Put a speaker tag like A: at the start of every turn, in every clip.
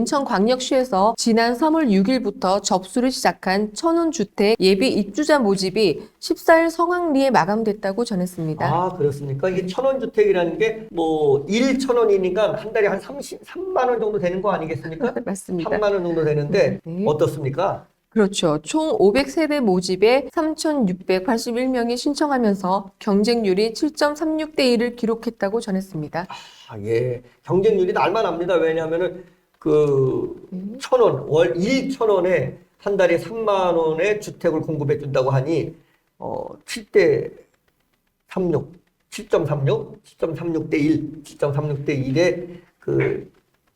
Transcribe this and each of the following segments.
A: 인천광역시에서 지난 3월 6일부터 접수를 시작한 천원주택 예비 입주자 모집이 14일 성황리에 마감됐다고 전했습니다.
B: 아, 그렇습니까? 이게 천원주택이라는 게 뭐 1천원이니까 한 달에 한 30, 3만 원 정도 되는 거 아니겠습니까?
A: 맞습니다.
B: 3만 원 정도 되는데
A: 네.
B: 어떻습니까?
A: 그렇죠. 총 500세대 모집에 3,681명이 신청하면서 경쟁률이 7.36대 1을 기록했다고 전했습니다.
B: 아, 예. 경쟁률이 날만합니다. 왜냐하면은 그
A: 네.
B: 천 원, 월 1천 원에 한 달에 3만 원의 주택을 공급해 준다고 하니 어 7대 36, 7.36, 7.36대 1, 7.36대 1의 그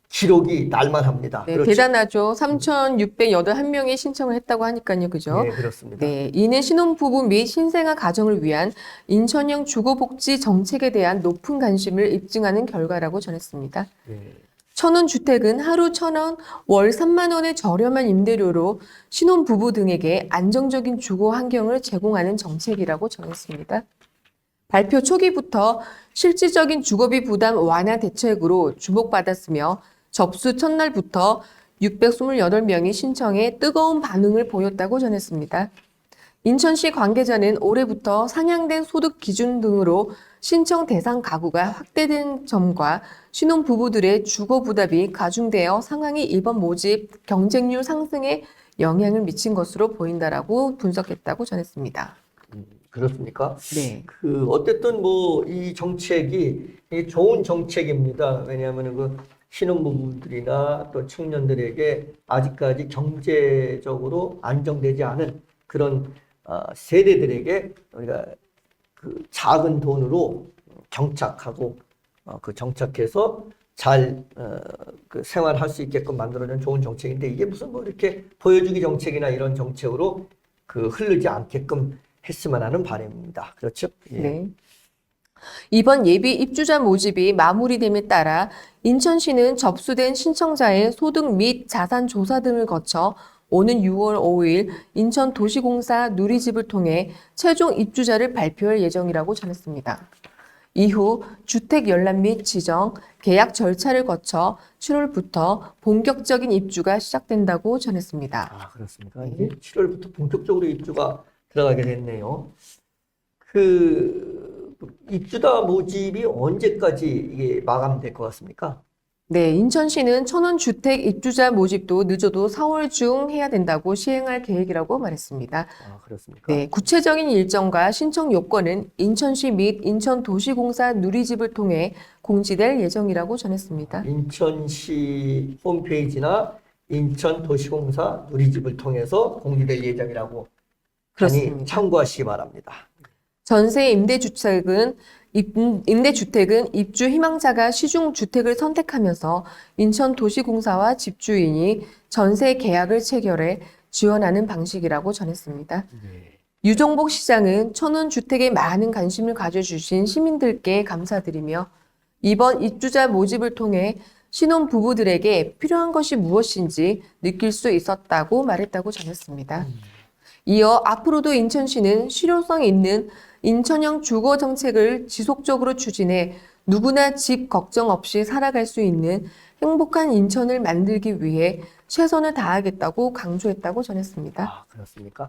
B: 기록이 날만 합니다.
A: 네,
B: 그렇죠?
A: 대단하죠. 3,681명이 신청을 했다고 하니까요. 그죠?
B: 네, 그렇습니다.
A: 네, 이는 신혼부부 및 신생아 가정을 위한 인천형 주거복지 정책에 대한 높은 관심을 입증하는 결과라고 전했습니다.
B: 네.
A: 천원 주택은 하루 천 원, 월 3만 원의 저렴한 임대료로 신혼 부부 등에게 안정적인 주거 환경을 제공하는 정책이라고 전했습니다. 발표 초기부터 실질적인 주거비 부담 완화 대책으로 주목받았으며 접수 첫날부터 628명이 신청해 뜨거운 반응을 보였다고 전했습니다. 인천시 관계자는 올해부터 상향된 소득 기준 등으로 신청 대상 가구가 확대된 점과 신혼 부부들의 주거 부담이 가중되어 상황이 이번 모집 경쟁률 상승에 영향을 미친 것으로 보인다라고 분석했다고 전했습니다.
B: 그렇습니까?
A: 네.
B: 그 어쨌든 뭐 이 정책이 좋은 정책입니다. 왜냐하면 그 신혼부부들이나 또 청년들에게 아직까지 경제적으로 안정되지 않은 그런 어, 세대들에게 우리가 그 작은 돈으로 경착하고 어, 그 정착해서 잘 어, 그 생활할 수 있게끔 만들어준 좋은 정책인데 이게 무슨 뭐 이렇게 보여주기 정책이나 이런 정책으로 그 흐르지 않게끔 했으면 하는 바람입니다. 그렇죠? 예.
A: 네. 이번 예비 입주자 모집이 마무리됨에 따라 인천시는 접수된 신청자의 소득 및 자산 조사 등을 거쳐 오는 6월 5일 인천도시공사 누리집을 통해 최종 입주자를 발표할 예정이라고 전했습니다. 이후 주택 열람 및 지정, 계약 절차를 거쳐 7월부터 본격적인 입주가 시작된다고 전했습니다.
B: 아, 그렇습니까? 이제 7월부터 본격적으로 입주가 들어가게 됐네요. 그 입주자 모집이 언제까지 이게 마감될 것 같습니까?
A: 네, 인천시는 천원 주택 입주자 모집도 늦어도 4월 중 해야 된다고 시행할 계획이라고 말했습니다.
B: 아, 그렇습니까?
A: 네, 구체적인 일정과 신청 요건은 인천시 및 인천도시공사 누리집을 통해 공지될 예정이라고 전했습니다.
B: 인천시 홈페이지나 인천도시공사 누리집을 통해서 공개될 예정이라고
A: 그렇습니다.
B: 참고하시기 바랍니다.
A: 전세 임대주택은 입- 임대주택은 입주 희망자가 시중 주택을 선택하면서 인천도시공사와 집주인이 전세 계약을 체결해 지원하는 방식이라고 전했습니다.
B: 네.
A: 유종복 시장은 천원 주택에 많은 관심을 가져주신 시민들께 감사드리며 이번 입주자 모집을 통해 신혼 부부들에게 필요한 것이 무엇인지 느낄 수 있었다고 말했다고 전했습니다. 이어 앞으로도 인천시는 실효성 있는 인천형 주거 정책을 지속적으로 추진해 누구나 집 걱정 없이 살아갈 수 있는 행복한 인천을 만들기 위해 최선을 다하겠다고 강조했다고 전했습니다.
B: 아, 그렇습니까?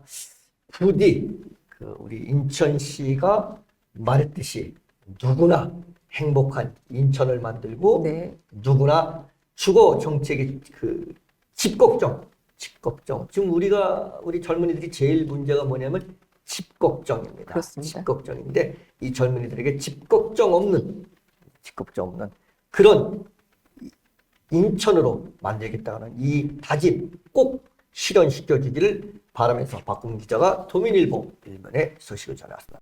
B: 부디 그 우리 인천시가 말했듯이 누구나 행복한 인천을 만들고
A: 네.
B: 누구나 주거 정책의 그집 걱정, 집 걱정. 지금 우리가 우리 젊은이들이 제일 문제가 뭐냐면 집 걱정입니다.
A: 그렇습니다.
B: 집 걱정인데 이 젊은이들에게 집 걱정 없는 집 걱정 없는 그런 인천으로 만들겠다는 이 다짐 꼭 실현시켜 주기를 바라면서 박군 기자가 도민일보 일면의 소식을 전해왔습니다.